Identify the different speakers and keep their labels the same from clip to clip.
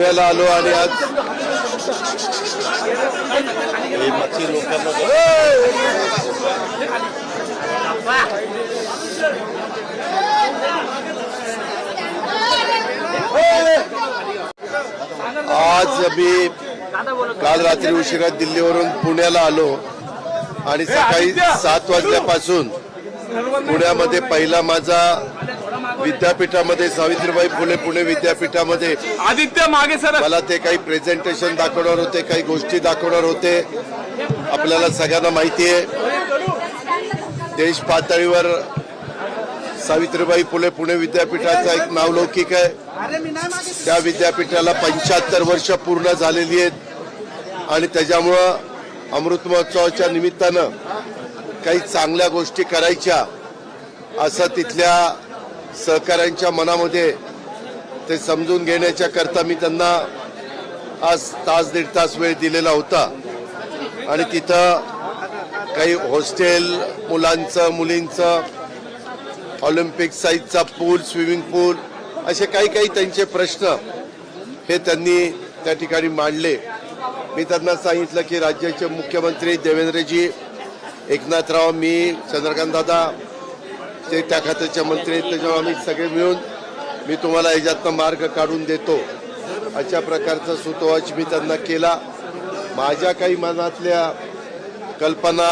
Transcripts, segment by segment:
Speaker 1: पुण्याला आलो आणि आज मच्छी लोकांना आज मी काल रात्री उशिरा दिल्लीवरून पुण्याला आलो आणि सकाळी सात वाजल्यापासून पुण्यामध्ये पहिला माझा विद्यापीठामध्ये सावित्रीबाई फुले पुणे विद्यापीठामध्ये.
Speaker 2: आदित्य मागे सर.
Speaker 1: मला ते काही प्रेझेंटेशन दाखवणार होते काही गोष्टी दाखवणार होते. आपल्याला सगळ्यांना माहिती आहे. देश पातळीवर सावित्रीबाई फुले पुणे विद्यापीठाचा एक नावलौकिक आहे. त्या विद्यापीठाला पंच्याहत्तर वर्ष पूर्ण झालेली आहेत. आणि त्याच्यामुळं अमृत महोत्सवाच्या निमित्तानं काही चांगल्या गोष्टी करायच्या असं तिथल्या सहकाऱ्यांच्या मनामध्ये ते समजून घेण्याच्या करता मी त्यांना आज तास दीड तास वेळ दिलेला होता. आणि तिथं काही हॉस्टेल मुलांचं मुलींचं ऑलिम्पिक साईजचा पूल स्विमिंग पूल असे काही काही त्यांचे प्रश्न हे त्यांनी त्या ठिकाणी मांडले. मी त्यांना सांगितलं की राज्याचे मुख्यमंत्री देवेंद्रजी एकनाथराव मी चंद्रकांत दादा ते त्या खात्याचे मंत्री आहेत त्याच्यामुळे आम्ही सगळे मिळून मी तुम्हाला याच्यातनं मार्ग काढून देतो. अशा प्रकारचा सुतोवाच मी त्यांना केला. माझ्या काही मनातल्या कल्पना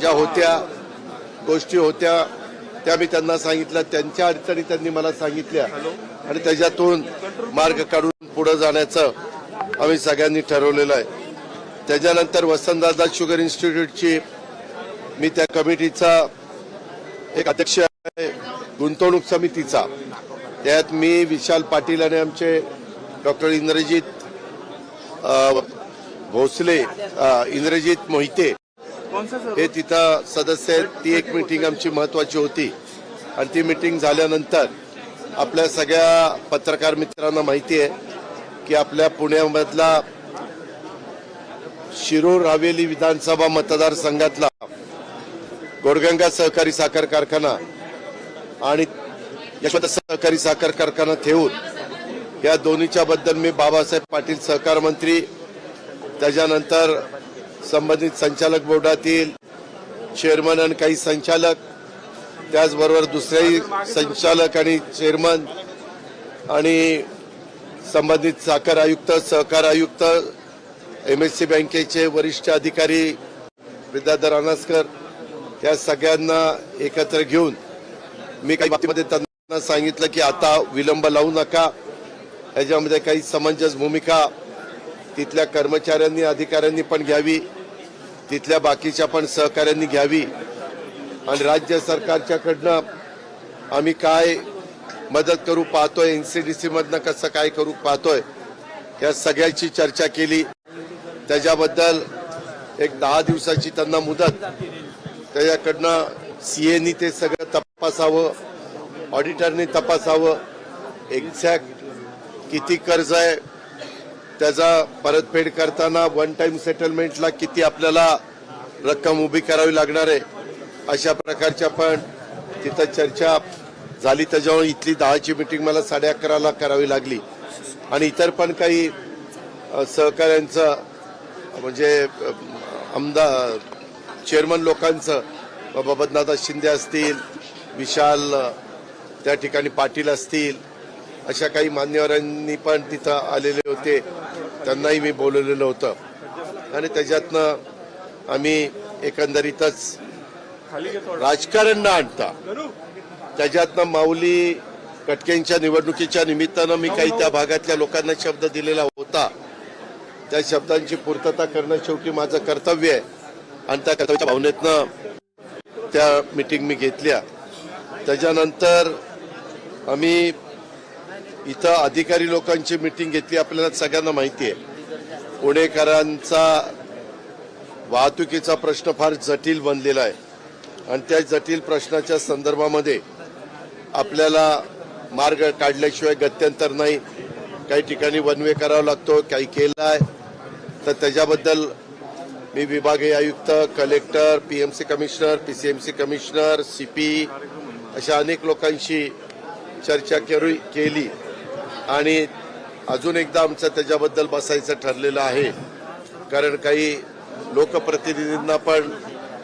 Speaker 1: ज्या होत्या गोष्टी होत्या त्या मी त्यांना सांगितल्या. त्यांच्या अडचणी त्यांनी मला सांगितल्या. आणि त्याच्यातून मार्ग काढून पुढे जाण्याचं आम्ही सगळ्यांनी ठरवलेलं आहे. त्याच्यानंतर वसंतदादा शुगर इन्स्टिट्यूटची मी त्या कमिटीचा एक अध्यक्ष गुंतवणूक समितीचा. त्यात मी विशाल पाटील आणि आमचे डॉक्टर इंद्रजित भोसले इंद्रजित मोहिते. हे तिथं सदस्य आहेत. ती एक मिटिंग आमची महत्वाची होती. आणि ती मिटिंग झाल्यानंतर आपल्या सगळ्या पत्रकार मित्रांना माहिती आहे की आपल्या पुण्यामधला शिरूर हवेली विधानसभा मतदारसंघातला गोडगंगा सहकारी साखर कारखाना आणि यशवंत सहकारी साखर कारखाना ठेवून या दोन्हीच्या बद्दल मी बाबासाहेब पाटील सहकार मंत्री त्याच्यानंतर संबंधित संचालक बोर्डातील चेअरमन आणि काही संचालक त्याचबरोबर दुसरेही संचालक आणि चेअरमन आणि संबंधित साखर आयुक्त सहकार आयुक्त एम एस सी बँकेचे वरिष्ठ अधिकारी विद्याधर अनास्कर त्या सगळ्यांना एकत्र घेऊन मी काही बाबतीमध्ये त्यांना सांगितलं की आता विलंब लावू नका. याच्यामध्ये काही समंजस भूमिका तिथल्या कर्मचाऱ्यांनी अधिकाऱ्यांनी पण घ्यावी. तिथल्या बाकीच्या पण सहकाऱ्यांनी घ्यावी. आणि राज्य सरकारच्याकडनं आम्ही काय मदत करू पाहतोय एनसीडीसी मधनं कसं काय करू पाहतोय या सगळ्याची चर्चा केली. त्याच्याबद्दल एक दहा दिवसाची त्यांना मुदत. त्याच्याकडनं सीएनी ते सगळं तपासावं ऑडिटरनी तपासावं एक्झॅक्ट किती कर्ज आहे त्याचा परतफेड करताना वन टाइम सेटलमेंटला किती आपल्याला रक्कम उभी करावी लागणार आहे अशा प्रकारच्या पण तिथं चर्चा झाली. त्याच्यामुळे इथली दहाची मिटिंग मला साडे अकराला करावी लागली. आणि इतर पण काही सहकाऱ्यांचं म्हणजे आमदार चेअरमन लोकांचं बाबा बदनाथ शिंदे असतील विशाल त्या ठिकाणी पाटील असतील अशा काही मान्यवरांनी पण तिथं आलेले होते. त्यांनाही मी बोलवलेलं होतं. आणि त्याच्यातनं आम्ही एकंदरीतच राजकारण न आणता त्याच्यातनं माऊली कटकेंच्या निवडणुकीच्या निमित्तानं मी काही त्या भागातल्या लोकांना शब्द दिलेला होता. त्या शब्दांची पूर्तता करणं शेवटी माझं कर्तव्य आहे. आणि त्या कर्तव्याच्या भावनेतनं त्या मिटिंग मी घेतल्या. त्याच्यानंतर आम्ही इथं अधिकारी लोकांची मिटिंग घेतली आपल्याला सगळ्यांना माहिती आहे पुणेकरांचा वाहतुकीचा प्रश्न फार जटिल बनलेला आहे. आणि त्या जटिल प्रश्नाच्या संदर्भामध्ये आपल्याला मार्ग काढल्याशिवाय गत्यंतर नाही. काही ठिकाणी वनवे करावा लागतो काही केला आहे. तर त्याच्याबद्दल मी विभागीय आयुक्त collector PMC commissioner PCMC commissioner CP अशा अनेक लोकांशी चर्चा करू केली. आणि अजून एकदा आमचं त्याच्याबद्दल बसायचं ठरलेलं आहे. कारण काही लोकप्रतिनिधींना पण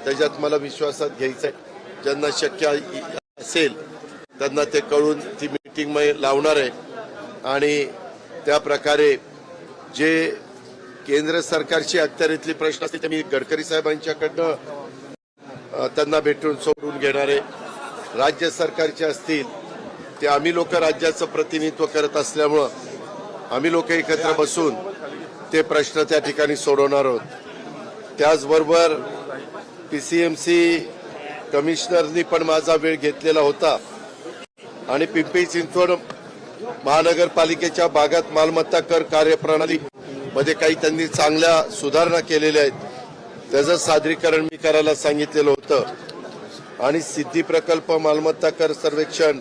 Speaker 1: त्याच्यात मला विश्वासात घ्यायचं आहे ज्यांना शक्य असेल त्यांना ते कळून ती मीटिंग लावणार आहे. आणि त्या प्रकारे जे केंद्र सरकारची अखत्यारीतले प्रश्न असतील ते मी गडकरी साहेबांच्याकडनं त्यांना भेटून सोडून घेणारे राज्य सरकारचे असतील ते आम्ही लोक राज्याचं प्रतिनिधित्व करत असल्यामुळं आम्ही लोक एकत्र बसून ते प्रश्न त्या ठिकाणी सोडवणार आहोत. त्याचबरोबर पी सी एम सी कमिशनरनी पण माझा वेळ घेतलेला होता. आणि पिंपरी चिंचवड महानगरपालिकेच्या भागात मालमत्ता कर कार्यप्रणाली मध्ये काही त्यांनी चांगल्या सुधारणा केलेल्या आहेत. त्याचं सादरीकरण मी करायला सांगितलेलं होतं. आणि सिद्धी प्रकल्प मालमत्ता कर सर्वेक्षण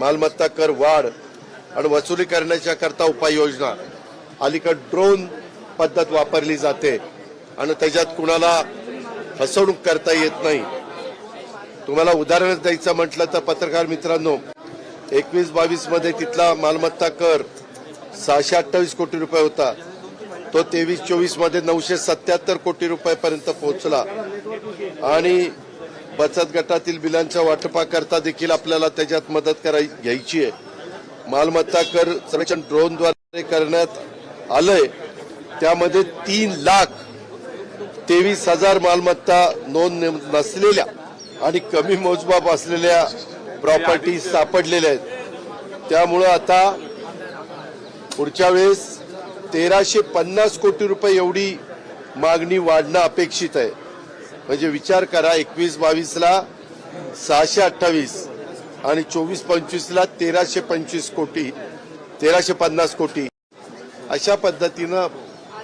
Speaker 1: मालमत्ता कर वाढ आणि वसुली करण्याच्या करता उपाययोजना अलीकड ड्रोन पद्धत वापरली जाते आणि त्याच्यात कुणाला फसवणूक करता येत नाही. तुम्हाला उदाहरण द्यायचं म्हटलं तर पत्रकार मित्रांनो एकवीस बावीसमध्ये तिथला मालमत्ता कर सहाशे अठ्ठावीस कोटी रुपये होता. तो तेवीस चोवीसमध्ये नऊशे सत्याहत्तर कोटी रुपयापर्यंत पोहोचला. आणि बचत गटातील बिलांच्या वाटपाकरता देखील आपल्याला त्याच्यात मदत कराय घ्यायची आहे. मालमत्ता कर सर्वेक्षण ड्रोनद्वारे करण्यात आलंय. त्यामध्ये तीन लाख तेवीस हजार मालमत्ता नोंद नसलेल्या आणि कमी मोजमाप असलेल्या प्रॉपर्टी सापडलेल्या आहेत. त्यामुळं आता पुढच्या वेळेस तेराशे पन्नास कोटी रुपये एवढी मागणी वाढणं अपेक्षित आहे. म्हणजे विचार करा एकवीस बावीसला सहाशे अठ्ठावीस आणि चोवीस पंचवीसला तेराशे पंचवीस कोटी तेराशे पन्नास कोटी. अशा पद्धतीनं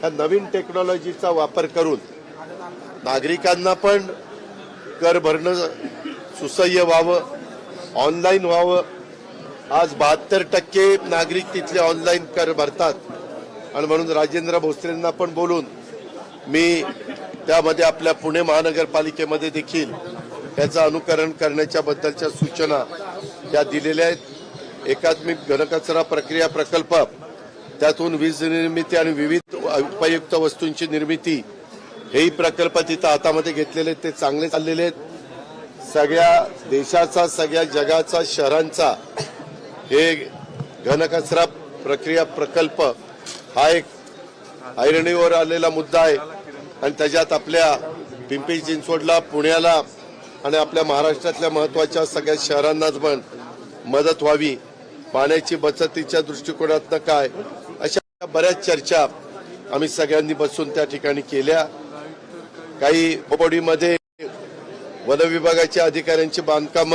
Speaker 1: ह्या नवीन टेक्नॉलॉजीचा वापर करून नागरिकांना पण कर भरणं सुसह्य व्हावं ऑनलाईन व्हावं. आज बहात्तर टक्के नागरिक तिथले ऑनलाईन कर भरतात. आणि म्हणून राजेंद्र भोसलेंना पण बोलून मी त्यामध्ये आपल्या पुणे महानगरपालिकेमध्ये देखील त्याचं अनुकरण करण्याच्या बद्दलच्या सूचना या दिलेल्या आहेत. एकात्मिक घनकचरा प्रक्रिया प्रकल्प त्यातून वीज निर्मिती आणि विविध उपयुक्त वस्तूंची निर्मिती हेही प्रकल्प तिथं हातामध्ये घेतलेले आहेत, ते चांगले चाललेले आहेत. सगळ्या देशाचा सगळ्या जगाचा शहरांचा हे घनकचरा प्रक्रिया प्रकल्प हा एक ऐरणीवर आलेला मुद्दा आहे. आणि त्याच्यात आपल्या पिंपरी चिंचवडला पुण्याला आणि आपल्या महाराष्ट्रातल्या महत्त्वाच्या सगळ्या शहरांनाच पण मदत व्हावी. पाण्याची बचतीच्या दृष्टिकोनातनं काय? अशा बऱ्याच चर्चा आम्ही सगळ्यांनी बसून त्या ठिकाणी केल्या. काही होबोडीमध्ये वन विभागाच्या अधिकाऱ्यांची बांधकाम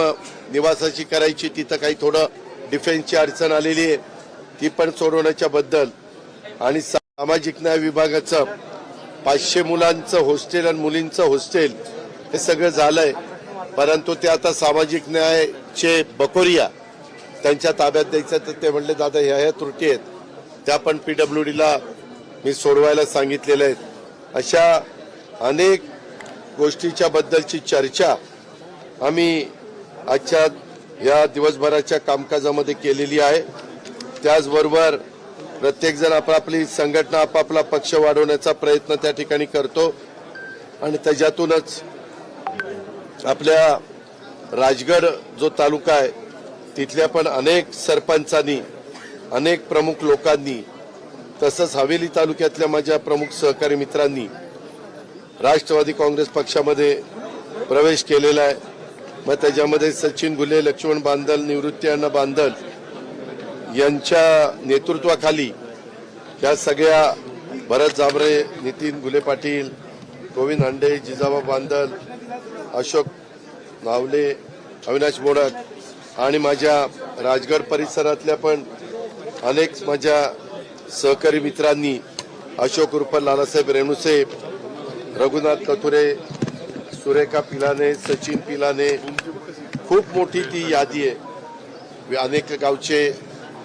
Speaker 1: निवासाची करायची तिथं काही थोडं डिफेन्सची अडचण आलेली आहे. ती पण सोडवण्याच्या बद्दल आणि सामाजिक न्याय विभागाचं पाचशे मुलांचं हॉस्टेल आणि मुलींचं हॉस्टेल हे सगळं झालंय. परंतु ते आता सामाजिक न्यायचे बकोरिया त्यांच्या ताब्यात द्यायचं तर ते म्हणले दादा ह्या ह्या त्रुटी आहेत. त्या पण पीडब्ल्यू डीला मी सोडवायला सांगितलेल्या आहेत. अशा अनेक गोष्टीच्या बद्दलची चर्चा आम्ही आजच्या या दिवसभराच्या कामकाजामध्ये केलेली आहे. त्याचबरोबर प्रत्येकजण आपापली संघटना आपापला पक्ष वाढवण्याचा प्रयत्न त्या ठिकाणी करतो. आणि त्याच्यातूनच आपल्या राजगड जो तालुका आहे तिथल्या पण अनेक सरपंचांनी अनेक प्रमुख लोकांनी तसंच हवेली तालुक्यातल्या माझ्या प्रमुख सहकारी मित्रांनी राष्ट्रवादी काँग्रेस पक्षामध्ये प्रवेश केलेला आहे. मग त्याच्यामध्ये सचिन घुले लक्ष्मण बांदल निवृत्ती अण्णा बांदल यांच्या नेतृत्वाखाली या सगळ्या भरत जांभरे नितीन गुले पाटील गोविंद हांडे जिजाबा बांदल अशोक नावले अविनाश मोडक आणि माझ्या राजगड परिसरातल्या पण अनेक माझ्या सहकारी मित्रांनी अशोक उर्फ लालासाहेब रेणुसे रघुनाथ कथुरे सुरेखा पिलाने सचिन पिलाने खूप मोठी ती यादी आहे. अनेक गावचे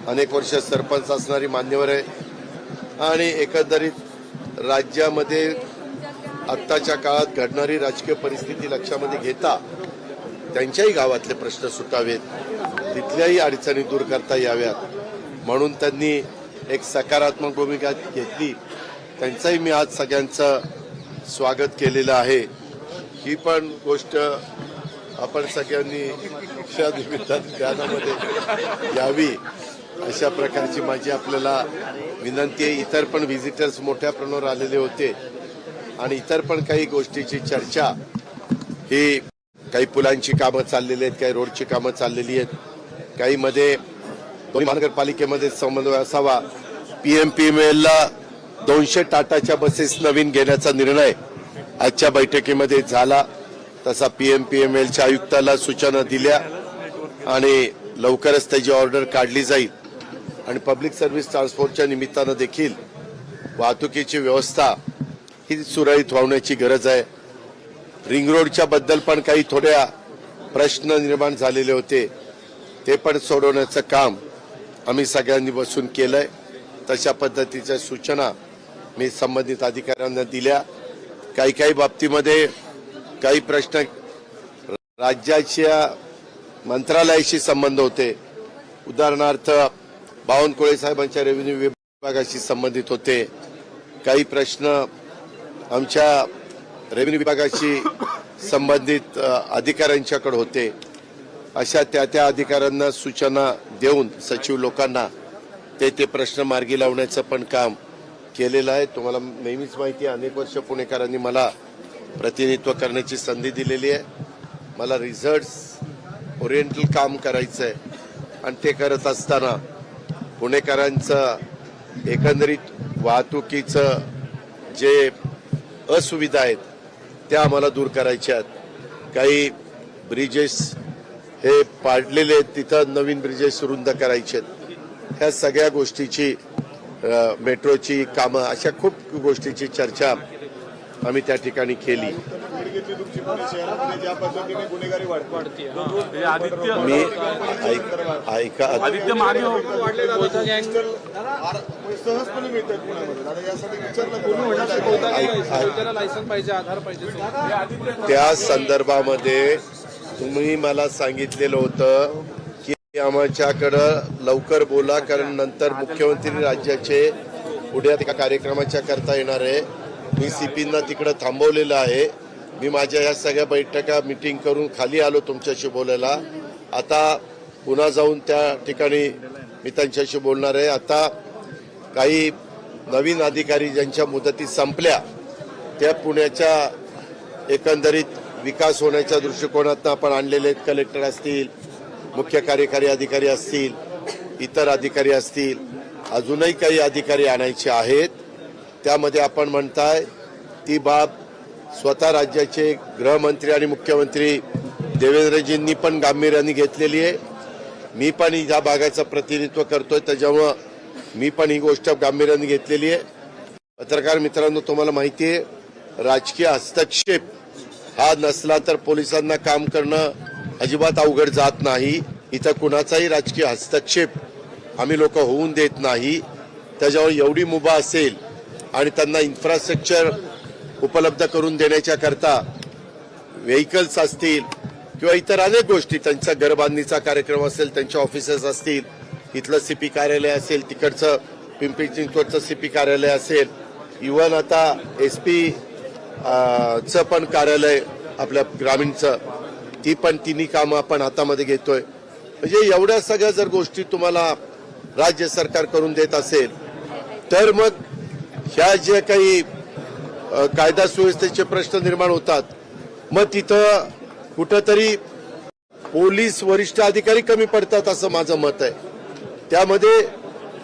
Speaker 1: अनेक वर्ष सरपंच असणारी मान्यवर आहे. आणि एकंदरीत राज्यामध्ये आत्ताच्या काळात घडणारी राजकीय परिस्थिती लक्षामध्ये घेता त्यांच्याही गावातले प्रश्न सुटावेत. तिथल्याही अडचणी दूर करता याव्यात. म्हणून त्यांनी एक सकारात्मक भूमिका घेतली. त्यांचंही मी आज सगळ्यांचं स्वागत केलेलं आहे. ही पण गोष्ट आपण सगळ्यांनी या निमित्तानं ध्यानामध्ये यावी अशा प्रकारची माझी आपल्याला विनंती आहे. इतर पण व्हिजिटर्स मोठ्या प्रमाणावर आलेले होते. आणि इतर पण काही गोष्टीची चर्चा. ही काही पुलांची कामं चाललेली आहेत काही रोडची कामं चाललेली आहेत. काही मध्ये महानगरपालिकेमध्ये समन्वय असावा. पी एम पी एम एलला दोनशे टाटाच्या बसेस नवीन घेण्याचा निर्णय आजच्या बैठकीमध्ये झाला. तसा पीएम एलच्या आयुक्ताला सूचना दिल्या आणि लवकरच त्याची ऑर्डर काढली जाईल. आणि पब्लिक सर्व्हिस ट्रान्सपोर्टच्या निमित्तानं देखील वाहतुकीची व्यवस्था ही सुरळीत व्हावण्याची गरज आहे. रिंग रोडच्या बद्दल पण काही थोड्या प्रश्न निर्माण झालेले होते. ते पण सोडवण्याचं काम आम्ही सगळ्यांनी बसून केलंय. तशा पद्धतीच्या सूचना मी संबंधित अधिकाऱ्यांना दिल्या. काही काही बाबतीमध्ये काही प्रश्न राज्याच्या मंत्रालयाशी संबंध होते. उदाहरणार्थ बावनकुळे साहेबांच्या रेव्हेन्यू विभागाशी संबंधित होते. काही प्रश्न आमच्या रेव्हेन्यू विभागाशी संबंधित अधिकाऱ्यांच्याकडे होते. अशा त्या त्या अधिकाऱ्यांना सूचना देऊन सचिव लोकांना ते ते प्रश्न मार्गी लावण्याचं पण काम केलेलं आहे. तुम्हाला नेहमीच माहिती आहे अनेक वर्ष पुणेकरांनी मला प्रतिनिधित्व करण्याची संधी दिलेली आहे. मला रिझल्ट्स ओरिएंटल काम करायचं आहे आणि ते करत असताना पुणेकरांचं एकंदरीत वाहतुकीचं जे असुविधा आहेत त्या आम्हाला दूर करायच्या आहेत. काही ब्रिजेस हे पाडलेले आहेत तिथं नवीन ब्रिजेस रुंद करायचे आहेत. ह्या सगळ्या गोष्टीची मेट्रोची कामं अशा खूप गोष्टीची चर्चा आम्ही त्या ठिकाणी केली.
Speaker 3: घेतली तुमची पुणे शहरामध्ये ज्या पद्धतीने गुन्हेगारी वाढते.
Speaker 2: आदित्य
Speaker 1: मी ऐक- ऐका
Speaker 2: आदित्य मागे.
Speaker 3: वाढले सहजपणे मिळतात पुण्यामध्ये. आता यासाठी विचार
Speaker 4: त्याला लायसन पाहिजे आधार पाहिजे.
Speaker 1: त्या संदर्भामध्ये तुम्ही मला सांगितलेलं होतं की आमच्याकडं लवकर बोला कारण नंतर मुख्यमंत्री राज्याचे पुढे एका कार्यक्रमाच्या करता येणार आहे. मी सीपींना तिकडं थांबवलेलं आहे. मी माझ्या या सगळ्या बैठका मिटिंग करून खाली आलो तुमच्याशी बोलायला. आता पुन्हा जाऊन त्या ठिकाणी मी त्यांच्याशी बोलणार आहे. आता काही नवीन अधिकारी ज्यांच्या मुदती संपल्या त्या पुण्याच्या एकंदरीत विकास होण्याच्या दृष्टिकोनातून आपण आणलेले आहेत. कलेक्टर असतील मुख्य कार्यकारी अधिकारी असतील इतर अधिकारी असतील अजूनही काही अधिकारी आणायचे आहेत. त्यामध्ये आपण म्हणताय ती बाब स्वतः राज्याचे गृहमंत्री आणि मुख्यमंत्री देवेंद्रजींनी पण गांभीर्याने घेतलेली आहे. मी पण या भागाचं प्रतिनिधित्व करतोय त्याच्यामुळं मी पण ही गोष्ट गांभीर्याने घेतलेली आहे. पत्रकार मित्रांनो तुम्हाला माहिती आहे राजकीय हस्तक्षेप हा नसला तर पोलिसांना काम करणं अजिबात अवघड जात नाही. इथं कुणाचाही राजकीय हस्तक्षेप आम्ही लोक होऊन देत नाही. त्याच्यावर एवढी मुभा असेल आणि त्यांना इन्फ्रास्ट्रक्चर उपलब्ध करून देण्याच्या करता व्हेकल्स असतील किंवा इतर अनेक गोष्टी त्यांचा घरबांधणीचा कार्यक्रम असेल त्यांच्या ऑफिसेस असतील इथलं सीपी कार्यालय असेल तिकडचं पिंपरी चिंचवडचं सीपी कार्यालय असेल. इवन आता एस पी चं पण कार्यालय आपल्या ग्रामीणचं ती पण तिन्ही कामं आपण हातामध्ये घेतोय. म्हणजे एवढ्या सगळ्या जर गोष्टी तुम्हाला राज्य सरकार करून देत असेल तर मग ह्या ज्या काही कायदा सुव्यवस्थेचे प्रश्न निर्माण होतात. मग तिथं कुठंतरी पोलीस वरिष्ठ अधिकारी कमी पडतात असं माझं मत आहे. त्यामध्ये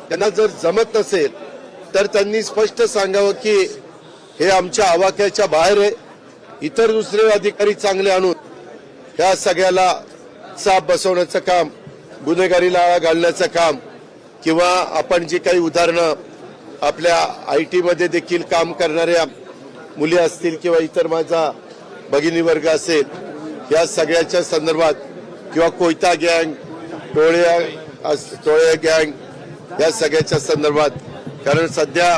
Speaker 1: त्यांना जर जमत नसेल तर त्यांनी स्पष्ट सांगावं की हे आमच्या आवाक्याच्या बाहेर आहे. इतर दुसरे अधिकारी चांगले आणून ह्या सगळ्याला चाप बसवण्याचं काम गुन्हेगारीला आळा घालण्याचं काम किंवा आपण जी काही उदाहरणं आपल्या आय टीमध्ये देखील काम करणाऱ्या मुली असतील किंवा इतर माझा भगिनी वर्ग असेल या सगळ्याच्या संदर्भात किंवा कोयता गँग टोळ्या अस- टोळ्या गँग या सगळ्याच्या संदर्भात कारण सध्या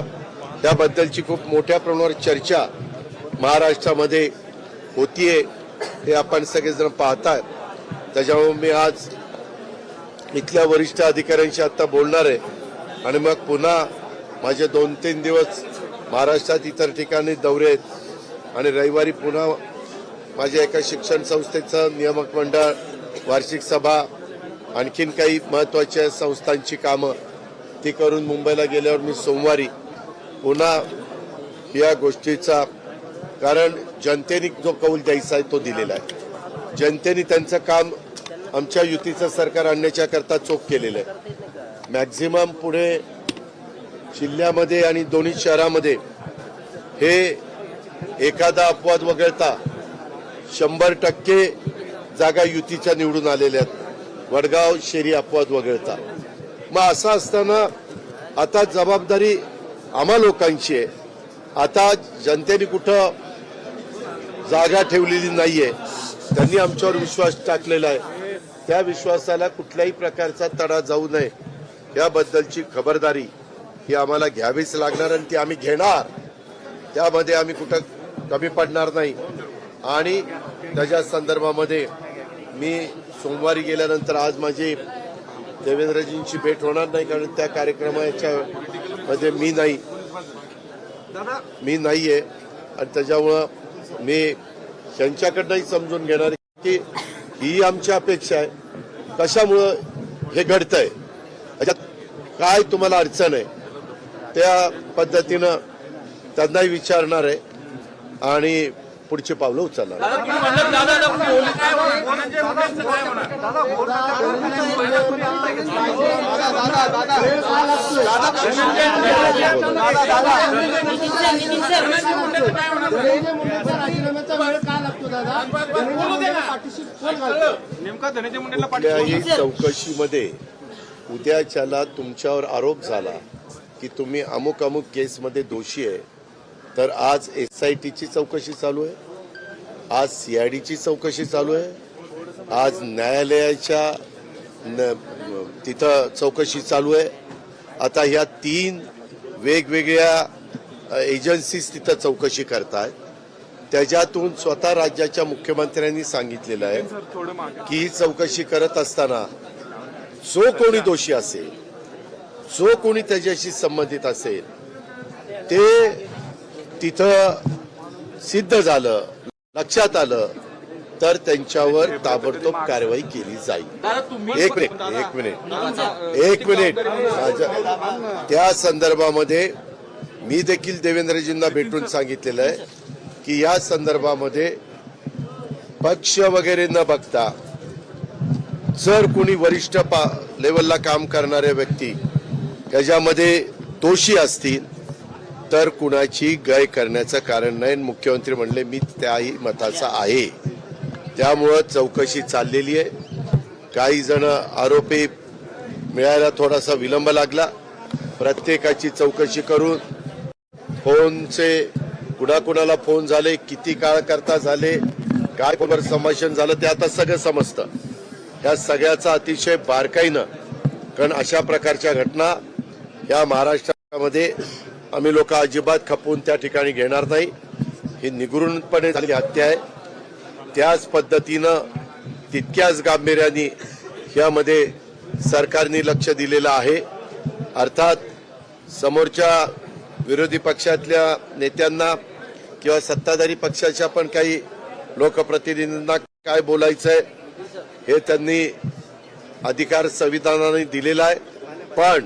Speaker 1: त्याबद्दलची खूप मोठ्या प्रमाणावर चर्चा महाराष्ट्रामध्ये होतीये हे आपण सगळेजण पाहताय. त्याच्यामुळे मी आज इथल्या वरिष्ठ अधिकाऱ्यांशी आता बोलणार आहे. आणि मग पुन्हा माझे दोन तीन दिवस महाराष्ट्रात इतर ठिकाणी दौरे आहेत. आणि रविवारी पुन्हा माझ्या एका शिक्षण संस्थेचं नियामक मंडळ वार्षिक सभा आणखीन काही महत्त्वाच्या संस्थांची कामं ती करून मुंबईला गेल्यावर मी सोमवारी पुन्हा या गोष्टीचा कारण जनतेने जो कौल द्यायचा आहे तो दिलेला आहे. जनतेने त्यांचं काम आमच्या युतीचं सरकार आणण्याच्या करता चोख केलेलं आहे. मॅक्झिमम पुढे जिल्ह्यामध्ये आणि दोन्ही शहरामध्ये हे एखादा अपवाद वगळता शंभर टक्के जागा युतीच्या निवडून आलेल्या आहेत. वडगाव शेरी अपवाद वगळता. मग असं असताना आता जबाबदारी आम्हा लोकांची आहे. आता जनतेने कुठं जागा ठेवलेली नाहीये. त्यांनी आमच्यावर विश्वास टाकलेला आहे. त्या विश्वासाला कुठल्याही प्रकारचा तडा जाऊ नये. याबद्दलची खबरदारी ही आम्हाला घ्यावीच लागणार आणि ती आम्ही घेणार. त्यामध्ये आम्ही कुठं कमी पडणार नाही. आणि त्याच्या संदर्भामध्ये मी सोमवारी गेल्यानंतर आज माझी देवेंद्रजींची भेट होणार नाही कारण त्या कार्यक्रमाच्या मध्ये मी नाही. मी नाहीये. आणि त्याच्यामुळं मी त्यांच्याकडनंही समजून घेणार की ही आमची अपेक्षा आहे. कशामुळं हे घडतंय? त्याच्यात काय तुम्हाला अडचण आहे? त्या पद्धतीनं त्यांनाही विचारणार आहे आणि पुढची पावलं उचलणार कुठल्याही चौकशीमध्ये उद्याच्याला तुमच्यावर आरोप झाला की तुम्ही अमुक अमुक केसमध्ये दोषी आहे तर आज एस आय टीची चौकशी चालू आहे आज सीआयडीची चौकशी चालू आहे आज न्यायालयाच्या न- तिथं चौकशी चालू आहे. आता ह्या तीन वेगवेगळ्या एजन्सीज तिथं चौकशी करतायत. त्याच्यातून स्वतः राज्याच्या मुख्यमंत्र्यांनी सांगितलेलं आहे की ही चौकशी करत असताना जो कोणी दोषी असेल जो कोणी त्याच्याशी संबंधित असेल ते तिथं सिद्ध झालं लक्षात आलं तर त्यांच्यावर ताबडतोब कारवाई केली जाईल. एक मिनिट एक मिनिट. एक मिनिट. त्या संदर्भामध्ये मी देखील देवेंद्रजींना भेटून सांगितलेलं आहे की या संदर्भामध्ये पक्ष वगैरे न बघता जर कोणी वरिष्ठ पा लेवलला काम करणारे व्यक्ती त्याच्यामध्ये दोषी असतील तर कुणाची गय करण्याचं कारण नाही. मुख्यमंत्री म्हणले मी त्याही मताचा आहे. त्यामुळं चौकशी चाललेली आहे. काही जण आरोपी मिळायला थोडासा विलंब लागला. प्रत्येकाची चौकशी करून फोनचे कुणाकुणाला फोन झाले किती काळ करता झाले काय कोणावर संभाषण झालं ते आता सगळं समजतं. या सगळ्याचा अतिशय बारकाईनं कारण अशा प्रकारच्या घटना या महाराष्ट्रामध्ये आम्ही लोक अजिबात खपवून त्या ठिकाणी घेणार नाही. ही निगुरूनपणे झालेली हत्या आहे. त्याच पद्धतीनं तितक्याच गांभीर्याने यामध्ये सरकारने लक्ष दिलेलं आहे. अर्थात समोरच्या विरोधी पक्षातल्या नेत्यांना किंवा सत्ताधारी पक्षाच्या पण काही लोकप्रतिनिधींना काय बोलायचं आहे हे त्यांनी अधिकार संविधानाने दिलेला आहे. पण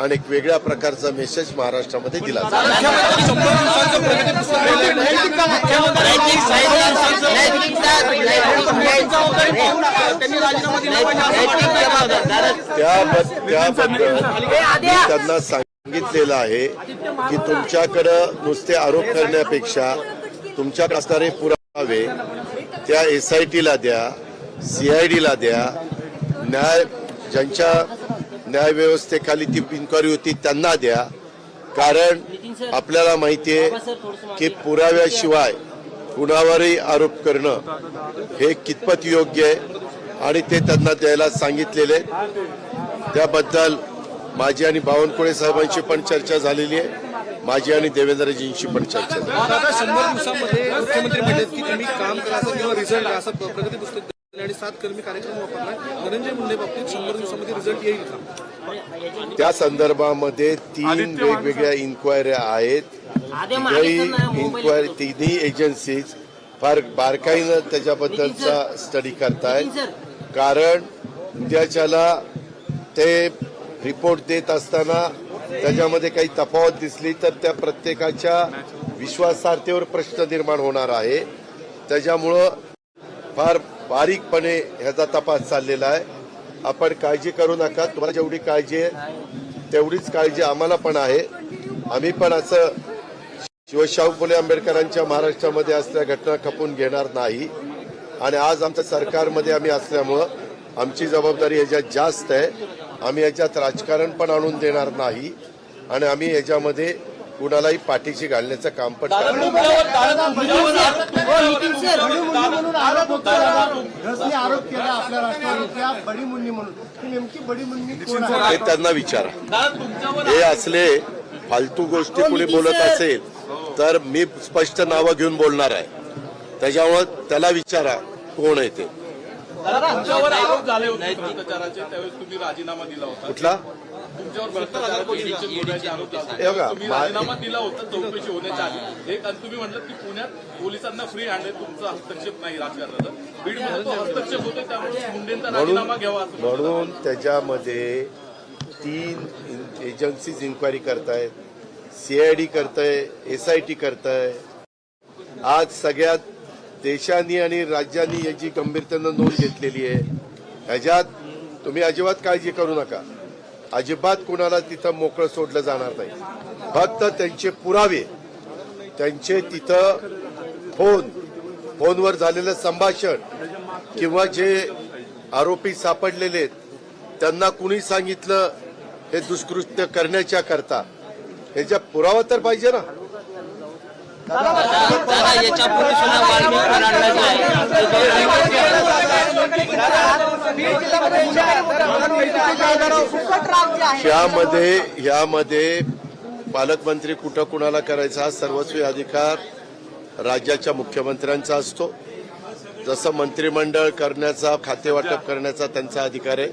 Speaker 1: आणि एक वेगळ्या प्रकारचा मेसेज महाराष्ट्रामध्ये दिला त्याबद्दल मी त्यांना सांगितलेलं आहे की तुमच्याकडं नुसते आरोप करण्यापेक्षा तुमच्याकडे असणारे पुरावे त्या एस आय टीला द्या सीआयडीला द्या. न्याय ज्यांच्या न्यायव्यवस्थेखाली ती इन्क्वायरी होती त्यांना द्या. कारण आपल्याला माहितीये की पुराव्याशिवाय कुणावरही आरोप करणं हे कितपत योग्य आहे? आणि ते त्यांना द्यायला सांगितलेले त्याबद्दल माझी आणि बावनकुळे साहेबांची पण चर्चा झालेली आहे. माझी आणि देवेंद्रजींची पण चर्चा झाली
Speaker 4: आणि सात कर्मी कार्यक्रम वापरला धनंजय मुंडे बाबतीत शंभर दिवसामध्ये रिझल्ट येईल का?
Speaker 1: त्या संदर्भामध्ये तीन वेगवेगळ्या इन्क्वायऱ्या आहेत. इन्क्वायरी तिन्ही एजन्सीज फार बारकाईनं त्याच्याबद्दलचा स्टडी करतायत. कारण उद्याच्याला ते रिपोर्ट देत असताना त्याच्यामध्ये काही तफावत दिसली तर त्या प्रत्येकाच्या विश्वासार्हतेवर प्रश्न निर्माण होणार आहे. त्याच्यामुळं फार बारीकपणे ह्याचा तपास चाललेला आहे आपण काळजी करू नका तुम्हाला जेवढी काळजी आहे तेवढीच काळजी आम्हाला पण आहे आम्ही पण असं शिवशाहू फुले आंबेडकरांच्या महाराष्ट्रामध्ये असलेल्या घटना खपून घेणार नाही आणि आज आमच्या सरकारमध्ये आम्ही असल्यामुळं आमची जबाबदारी ह्याच्यात जास्त आहे आम्ही याच्यात राजकारण पण आणून देणार नाही आणि आम्ही याच्यामध्ये कुणालाही पाठीशी घालण्याचं काम पण करणार नाही.
Speaker 5: म्हणून आरोप होतो. रसने आरोप केला आपल्या राष्ट्रवादीच्या बडी मुन्नी म्हणून. ही नेमकी बडी मुन्नी कोण आहे?
Speaker 1: हे त्यांना विचारा. हे असले फालतू गोष्टी कुणी बोलत असेल तर मी स्पष्ट नावं घेऊन बोलणार आहे. त्याच्यामुळं त्याला विचारा कोण आहे ते.
Speaker 2: तुमच्यावर आरोप झाले होते भ्रष्टाचाराचे त्यावेळेस तुम्ही राजीनामा दिला होता.
Speaker 1: कुठला? हे बघा,
Speaker 2: राजीनामा दिला होता चौकशी होण्याच्या आधी. एक आणि तुम्ही म्हटलं की पुण्यात पोलिसांना फ्री हँड आहे तुमचा हस्तक्षेप नाही राजकारणाचा. बीडमध्ये तो हस्तक्षेप होतोय त्यामुळे मुंडेंचा राजीनामा घ्यावा
Speaker 1: म्हणून त्याच्यामध्ये तीन एजन्सीज इन्क्वायरी करतायत सीआयडी करताय एस आय टी करताय. आज सगळ्यात देशांनी आणि राज्यांनी याची गंभीरतेनं नोंद घेतलेली आहे. ह्याच्यात तुम्ही अजिबात काळजी करू नका. अजिबात कुणाला तिथं मोकळं सोडलं जाणार नाही. फक्त त्यांचे पुरावे त्यांचे तिथं फोन फोनवर झालेलं संभाषण किंवा जे आरोपी सापडलेले आहेत त्यांना कुणी सांगितलं हे दुष्कृत्य करण्याच्या करता. ह्याच्या पुरावा तर पाहिजे ना.
Speaker 6: दादा याच्यापूर्वी सुद्धा वाल्मिक कराडला
Speaker 1: यामध्ये यामध्ये पालकमंत्री कुठं कुणाला करायचा हा सर्वस्वी अधिकार राज्याच्या मुख्यमंत्र्यांचा असतो. जसं मंत्रिमंडळ करण्याचा खातेवाटप करण्याचा त्यांचा अधिकार आहे.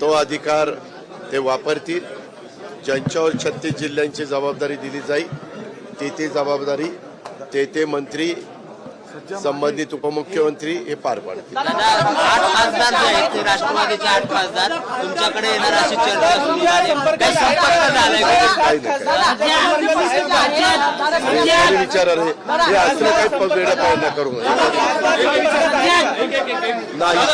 Speaker 1: तो अधिकार ते वापरतील. ज्यांच्यावर छत्तीस जिल्ह्यांची जबाबदारी दिली जाईल ते ते जबाबदारी ते ते मंत्री संबंधित उपमुख्यमंत्री हे पार पाडतील.
Speaker 6: दादा आठ खासदार जे आहेत ते राष्ट्रवादीचे आठ खासदार तुमच्याकडे येणार अशी चर्चा आहे.
Speaker 1: विचार रे हे असलं काही पगडेला पाळणा करू. नाही.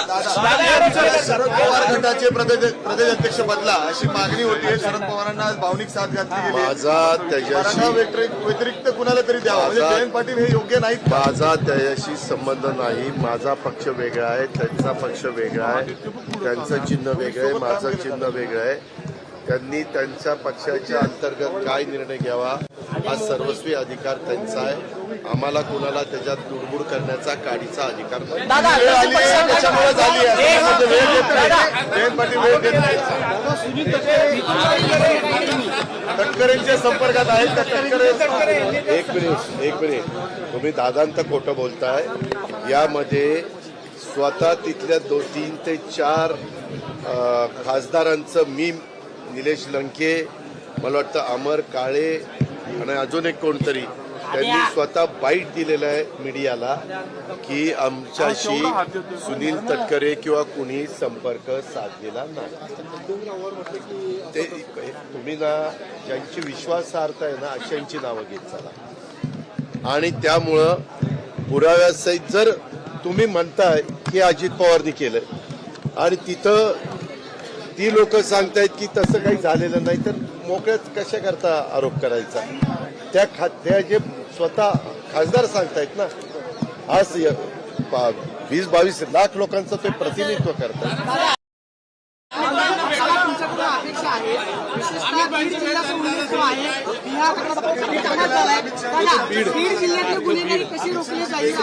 Speaker 3: शरद पवार गटाचे प्रदेश प्रदेश अध्यक्ष बदला अशी मागणी होती. शरद पवारांना आज भावनिक साथ घातली गेली. आहे.
Speaker 1: माझा त्याच्याशी
Speaker 3: व्यतिरिक्त कुणाला तरी द्यावा. म्हणजे जयंत पाटील हे योग्य नाहीत?
Speaker 1: माझा त्याच्याशी संबंध नाही. माझा पक्ष वेगळा आहे त्यांचा पक्ष वेगळा आहे त्यांचं चिन्ह वेगळं आहे माझं चिन्ह वेगळं आहे. त्यांनी त्यांच्या पक्षाच्या अंतर्गत काय निर्णय घ्यावा हा सर्वस्वी अधिकार त्यांचा आहे. आम्हाला कुणाला त्याच्यात दुडबुड करण्याचा काडीचा अधिकार
Speaker 3: त्याच्यामुळे झाली आहे. वेळ देत नाही. तटकरेंच्या संपर्कात आहेत का तटकरे
Speaker 1: एक मिनिट एक मिनिट. तुम्ही दादांत खोटं बोलताय. यामध्ये स्वतः तिथल्या दो तीन ते चार अ, खासदारांचं मी निलेश लंके मला वाटतं अमर काळे आणि अजून एक कोणतरी त्यांनी स्वतः बाईट दिलेलं आहे मीडियाला की आमच्याशी सुनील तटकरे किंवा कुणी संपर्क साधलेला नाही. ते तुम्ही ना ज्यांची विश्वासार्हता आहे ना अशांची नावं घेत चला. आणि त्यामुळं पुराव्यासहित जर तुम्ही म्हणताय की अजित पवारनी केलंय आणि तिथं ती लोक सांगतायत की तसं काही झालेलं नाही तर मोकळ्यात कशा करता आरोप करायचा? त्या खा त्या जे स्वतः खासदार सांगतायत ना आज य- वीस बावीस लाख लोकांचं ते प्रतिनिधित्व करतात.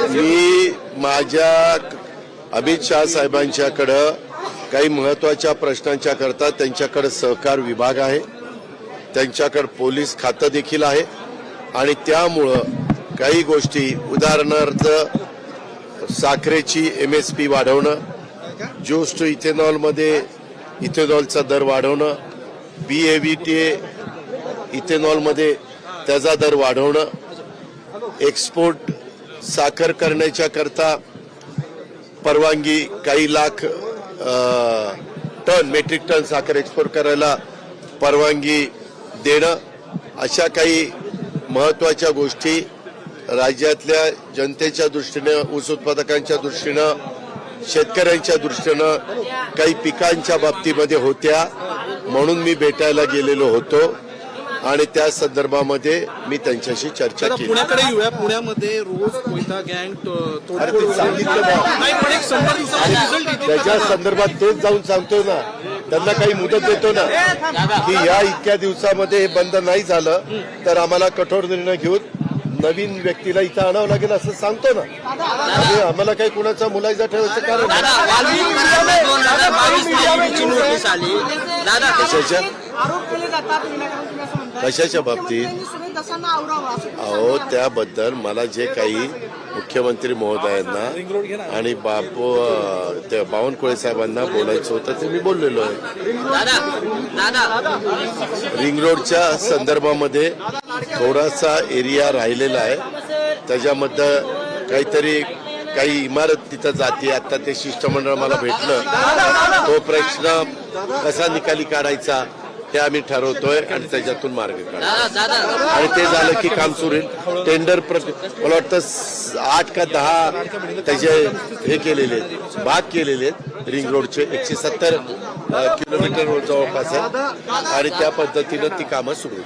Speaker 1: मी माझ्या अमित शहा साहेबांच्याकडं काही महत्त्वाच्या प्रश्नांच्या करता त्यांच्याकडे सहकार विभाग आहे. त्यांच्याकडे पोलीस खातं देखील आहे. आणि त्यामुळं काही गोष्टी उदाहरणार्थ साखरेची एम एस पी वाढवणं ज्यूस टू इथेनॉलमध्ये इथेनॉलचा दर वाढवणं बी ए व्ही टी ए इथेनॉलमध्ये त्याचा दर वाढवणं एक्सपोर्ट साखर करण्याच्या करता परवानगी काही लाख टन मेट्रिक टन साखर एक्सपोर्ट करायला परवानगी देणं अशा काही महत्त्वाच्या गोष्टी राज्यातल्या जनतेच्या दृष्टीनं ऊस उत्पादकांच्या दृष्टीनं शेतकऱ्यांच्या दृष्टीनं काही पिकांच्या बाबतीमध्ये होत्या. म्हणून मी भेटायला गेलेलो होतो. आणि त्या संदर्भामध्ये मी त्यांच्याशी चर्चा केली.
Speaker 4: पुण्याकडे येऊया. पुण्यामध्ये रोज कोयता गँग
Speaker 1: त्याच्या संदर्भात तेच जाऊन सांगतो ना त्यांना काही मुदत देतो ना की या इतक्या दिवसामध्ये हे बंद नाही झालं तर आम्हाला कठोर निर्णय घेऊन नवीन व्यक्तीला इथं आणावं लागेल असं सांगतो ना. म्हणजे आम्हाला काही कुणाचा मुलायचा ठेवायचं कारण कशाच्या
Speaker 7: आरोप केले जातात
Speaker 1: बाबतीत? अहो. त्याबद्दल मला जे काही मुख्यमंत्री महोदयांना आणि बापू अं, ते बावनकुळे साहेबांना बोलायचं होतं ते मी बोललेलो आहे. रिंग रोडच्या संदर्भामध्ये थोडासा एरिया राहिलेला आहे. त्याच्यामध्ये काहीतरी काही इमारत तिथं जाते. आता ते शिष्टमंडळ मला भेटलं. तो प्रश्न कसा निकाली काढायचा? ते आम्ही ठरवतोय आणि त्याच्यातून मार्ग काढ.
Speaker 6: दादा दादा.
Speaker 1: आणि ते झालं की काम सुरू होईल. टेंडर मला वाटतं आठ का दहा त्याचे हे केलेले आहेत. भाग केलेले आहेत. रिंग रोडचे एकशे सत्तर किलोमीटर जवळपास आहे. आणि त्या पद्धतीनं ती कामं सुरू.